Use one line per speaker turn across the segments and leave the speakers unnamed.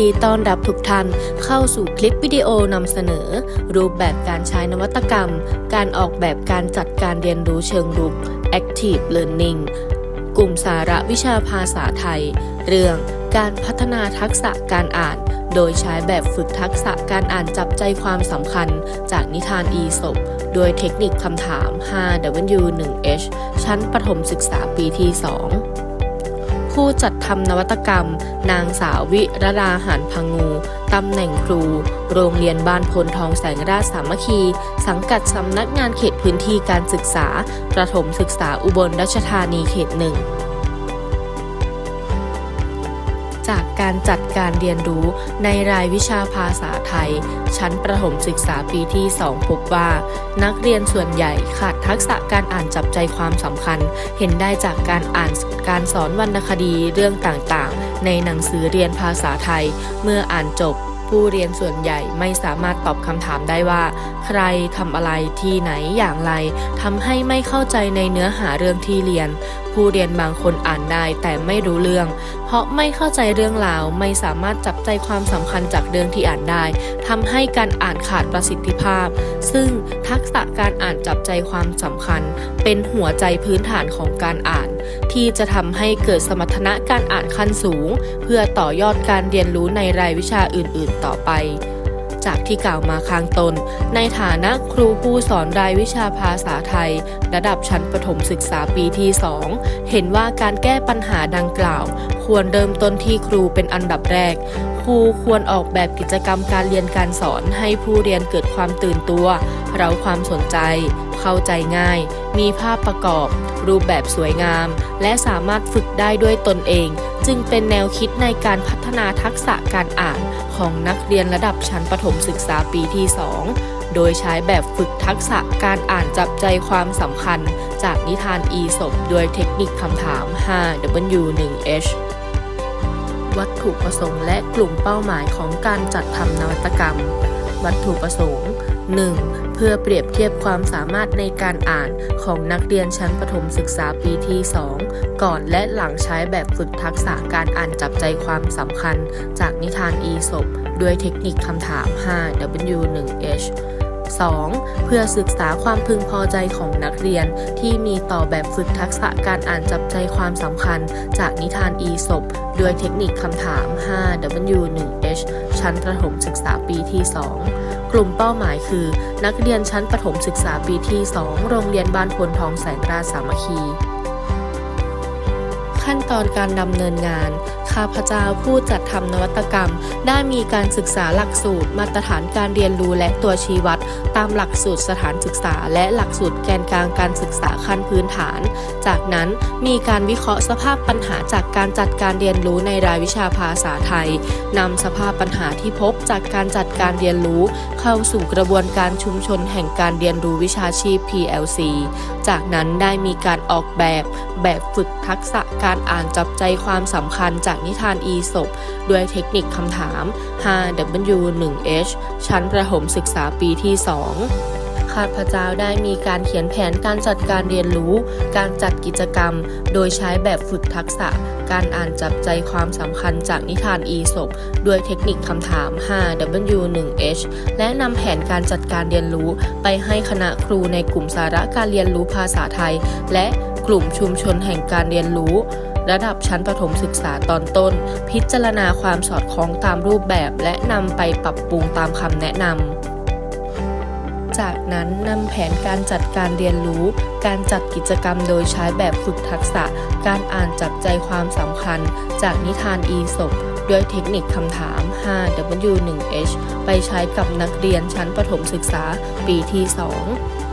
ดีต้อนรับทุกท่านเข้าสู่คลิปวิดีโอนำเสนอ รูปแบบการใช้นวัตกรรม การออกแบบการจัดการเรียนรู้เชิงรุก Active Learning กลุ่มสาระวิชาภาษาไทย เรื่องการพัฒนาทักษะการอ่าน โดยใช้แบบฝึกทักษะการอ่านจับใจความสำคัญ จากนิทานอีสบโดยเทคนิคคำถาม 5W1H ชั้นประถมศึกษาปีที่ 2 ผู้จัดทำนวัตกรรม นางสาววิรดาหานพังงูตำแหน่งครู โรงเรียนบ้านพลทองแสงราชสามัคคี สังกัดสำนักงานเขตพื้นที่การศึกษา ประถมศึกษาอุบลราชธานีเขตหนึ่ง จากการจัดการเรียนรู้ในรายวิชาภาษาไทย ชั้นประถมศึกษาปีที่ 2 พบว่า นักเรียนส่วนใหญ่ขาดทักษะการอ่านจับใจความสำคัญ เห็นได้จากการอ่านการสอนวรรณคดีเรื่องต่างๆ ในหนังสือเรียนภาษาไทย เมื่ออ่านจบ ผู้เรียนส่วนใหญ่ไม่สามารถตอบคำถามได้ว่า ใครทำอะไรที่ไหนอย่างไรทำให้ไม่เข้าใจในเนื้อหาเรื่องที่เรียน ผู้เรียนบางคนอ่านได้แต่ไม่รู้เรื่อง เพราะไม่เข้าใจเรื่องราวไม่สามารถจับใจความสำคัญจากเรื่องที่อ่านได้ทำให้การอ่านขาดประสิทธิภาพ ซึ่งทักษะการอ่านจับใจความสำคัญ เป็นหัวใจพื้นฐานของการอ่าน ที่จะทำให้เกิดสมรรถนะการอ่านขั้นสูง เพื่อต่อยอดการเรียนรู้ในรายวิชาอื่น ๆ ต่อไป จากที่กล่าวมาข้างต้น ในฐานะครูผู้สอนรายวิชาภาษาไทย ระดับชั้นประถมศึกษาปีที่ 2 เห็นว่าการแก้ปัญหาดังกล่าว ควรเริ่มต้นที่ครูเป็นอันดับแรก ครูควรออกแบบกิจกรรมการเรียนการสอนให้ผู้เรียนเกิดความตื่นตัวเราความสนใจ เข้าใจง่าย มีภาพประกอบ รูปแบบสวยงาม และสามารถฝึกได้ด้วยตนเอง จึงเป็นแนวคิดในการพัฒนาทักษะการอ่านของนักเรียนระดับชั้นประถมศึกษาปีที่ 2 โดยใช้แบบฝึกทักษะการอ่านจับใจความสำคัญ จากนิทานอีสบโดยเทคนิคคำถาม 5W1H วัตถุประสงค์และกลุ่มเป้าหมายของการจัดทำนวัตกรรม วัตถุประสงค์ 1. เพื่อเปรียบเทียบความสามารถในการอ่านของนักเรียนชั้นประถมศึกษาปีที่ 2 ก่อนและหลังใช้แบบฝึกทักษะการอ่านจับใจความสำคัญ จากนิทานอีสบด้วยเทคนิคคำถาม 5W1H 2. เพื่อศึกษาความพึงพอใจของนักเรียนที่มีต่อแบบฝึกทักษะการอ่านจับใจความสำคัญ จากนิทานอีสบด้วยเทคนิคคำถาม 5W1H ชั้นประถมศึกษาปีที่ 2 กลุ่มเป้าหมายคือ นักเรียนชั้นประถมศึกษาปีที่ 2 โรงเรียนบ้านพลทองแสงราสามัคคี ขั้นตอนการดำเนินงาน ข้าพเจ้าผู้จัดทำนวัตกรรม ได้มีการศึกษาหลักสูตร มาตรฐานการเรียนรู้และตัวชี้วัด ตามหลักสูตรสถานศึกษา และหลักสูตรแกนกลางการศึกษาขั้นพื้นฐาน จากนั้นมีการวิเคราะห์สภาพปัญหาจากการจัดการเรียนรู้ในรายวิชาภาษาไทยนำสภาพปัญหาที่พบจากการจัดการเรียนรู้ เข้าสู่กระบวนการชุมชนแห่งการเรียนรู้วิชาชีพ PLC จากนั้นได้มีการออกแบบ แบบฝึกทักษะการอ่านจับใจความสำคัญจากนิทานอีสบด้วยเทคนิคคำถาม 5W1H ชั้นประถมศึกษาปีที่ 2ข้าพเจ้าได้มีการเขียนแผนการจัดการเรียนรู้ การจัดกิจกรรม โดยใช้แบบฝึกทักษะ การอ่านจับใจความสำคัญจากนิทานอีสบด้วยเทคนิคคำถาม 5W1H และนำแผนการจัดการเรียนรู้ ไปให้คณะครูในกลุ่มสาระการเรียนรู้ภาษาไทย และกลุ่มชุมชนแห่งการเรียนรู้ ระดับชั้นประถมศึกษาตอนต้น พิจารณาความสอดคล้องตามรูปแบบและนำไปปรับปรุงตามคำแนะนำจากนั้นนำแผนการจัดการเรียนรู้ การจัดกิจกรรมโดยใช้แบบฝึกทักษะ การอ่านจับใจความสำคัญ จากนิทานอีสบด้วยเทคนิคคำถาม 5W1H ไปใช้กับนักเรียนชั้นประถมศึกษาปีที่ 2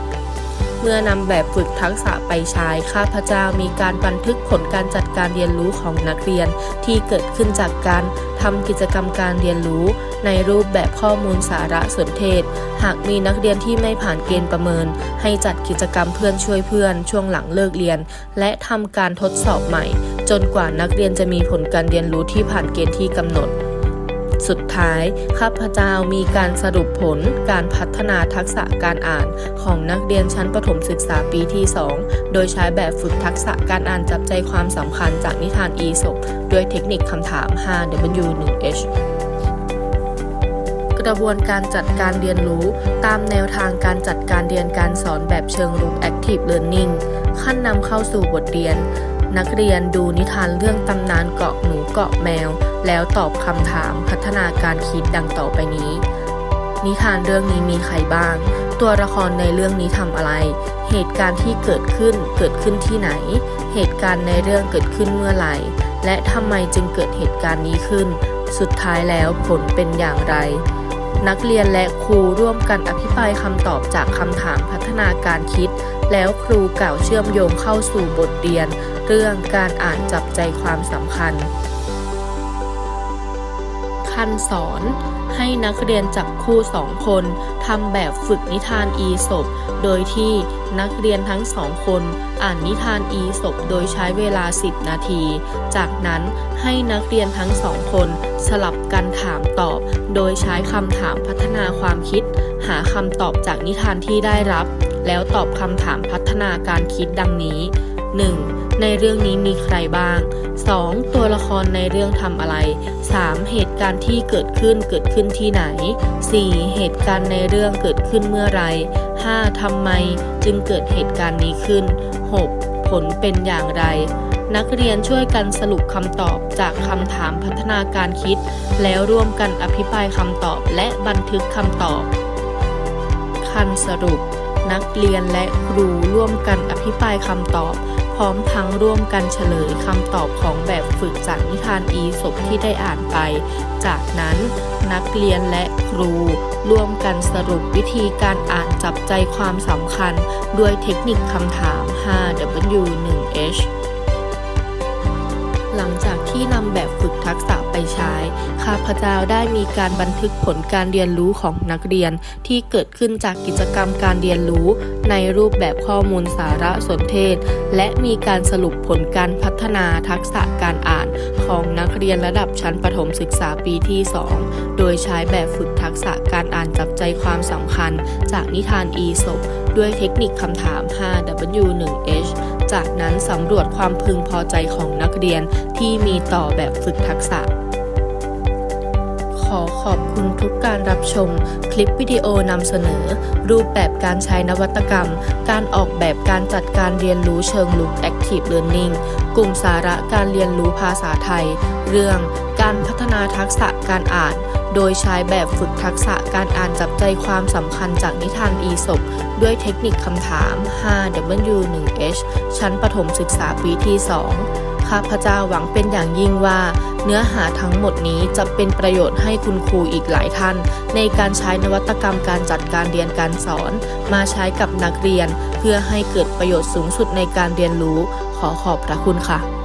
เมื่อนำแบบฝึกทักษะไปใช้ข้าพเจ้ามีการบันทึกผลการจัดการเรียนรู้ของนักเรียน ที่เกิดขึ้นจากการทำกิจกรรมการเรียนรู้ ในรูปแบบข้อมูลสารสนเทศ หากมีนักเรียนที่ไม่ผ่านเกณฑ์ประเมิน ให้จัดกิจกรรมเพื่อนช่วยเพื่อน ช่วงหลังเลิกเรียน และทำการทดสอบใหม่ จนกว่านักเรียนจะมีผลการเรียนรู้ที่ผ่านเกณฑ์ที่กำหนด สุดท้าย ข้าพเจ้ามีการสรุปผลการพัฒนาทักษะการอ่านของนักเรียนชั้นประถมศึกษาปีที่ 2 โดยใช้แบบฝึกทักษะการอ่านจับใจความสำคัญจากนิทานอีสบด้วยเทคนิคคำถาม 5W1H กระบวนการจัดการเรียนรู้ตามแนวทางการจัดการเรียนการสอนแบบเชิงรุก Active Learning ขั้นนำเข้าสู่บทเรียน นักเรียนดูนิทานเรื่องตำนานเกาะหนูเกาะแมว แล้วตอบคำถามพัฒนาการคิดดังต่อไปนี้ นิทานเรื่องนี้มีใครบ้าง ตัวละครในเรื่องนี้ทำอะไร เหตุการณ์ที่เกิดขึ้นเกิดขึ้นที่ไหน เหตุการณ์ในเรื่องเกิดขึ้นเมื่อไหร่ และทำไมจึงเกิดเหตุการณ์นี้ขึ้น สุดท้ายแล้วผลเป็นอย่างไรนักเรียนและครูร่วมกันอภิปรายคำตอบจากคำถามพัฒนาการคิด แล้วครูกล่าวเชื่อมโยงเข้าสู่บทเรียน เรื่องการอ่านจับใจความสำคัญขั้นสอนให้นักเรียนจับคู่สองคนทำแบบฝึกนิทานอีสบโดยที่นักเรียนทั้งสองคนอ่านนิทานอีสบโดยใช้เวลา 10 นาที จากนั้นให้นักเรียนทั้งสองคนสลับกันถามตอบ โดยใช้คำถามพัฒนาความคิด หาคำตอบจากนิทานที่ได้รับ แล้วตอบคำถามพัฒนาการคิดดังนี้ 1. ในเรื่องนี้มีใครบ้าง 2. ตัวละครในเรื่องทำอะไร 3. เหตุการณ์ที่เกิดขึ้นเกิดขึ้นที่ไหน 4. เหตุการณ์ในเรื่องเกิดขึ้นเมื่อไร 5. ทำไมจึงเกิดเหตุการณ์นี้ขึ้น 6. ผลเป็นอย่างไร นักเรียนช่วยกันสรุปคำตอบจากคำถามพัฒนาการคิด แล้วร่วมกันอภิปรายคำตอบและบันทึกคำตอบคันสรุป นักเรียนและครูร่วมกันอภิปรายคำตอบ พร้อมทั้งร่วมกันเฉลยคำตอบของแบบฝึกจากนิทานอีสบที่ได้อ่านไป จากนั้นนักเรียนและครูร่วมกันสรุปวิธีการอ่านจับใจความสำคัญ ด้วยเทคนิคคำถาม 5W 1H หลังจากที่นำแบบฝึกทักษะ ไปใช้ ข้าพเจ้าได้มีการบันทึกผลการเรียนรู้ของนักเรียนที่เกิดขึ้นจากกิจกรรมการเรียนรู้ ในรูปแบบข้อมูลสารสนเทศ และมีการสรุปผลการพัฒนาทักษะการอ่านของนักเรียนระดับชั้นประถมศึกษาปีที่ 2 โดยใช้แบบฝึกทักษะการอ่านจับใจความสำคัญ จากนิทานอีสบด้วยเทคนิคคำถาม 5W 1H จากนั้นสำรวจความพึงพอใจของนักเรียนที่มีต่อแบบฝึกทักษะ ขอขอบคุณทุกการรับชม คลิปวิดีโอนำเสนอ รูปแบบการใช้นวัตกรรม การออกแบบการจัดการเรียนรู้เชิงลุก Active Learning กลุ่มสาระการเรียนรู้ภาษาไทย เรื่อง การพัฒนาทักษะการอ่าน โดยใช้แบบฝึกทักษะการอ่านจับใจความสำคัญจากนิทานอีสบด้วยเทคนิคคำถาม 5W 1H ชั้นประถมศึกษาปีที่ 2 ข้าพเจ้าหวังเป็นอย่างยิ่งว่า เนื้อหาทั้งหมดนี้จะเป็นประโยชน์ให้คุณครูอีกหลายท่าน ในการใช้นวัตกรรมการจัดการเรียนการสอน มาใช้กับนักเรียน เพื่อให้เกิดประโยชน์สูงสุดในการเรียนรู้ ขอขอบพระคุณค่ะ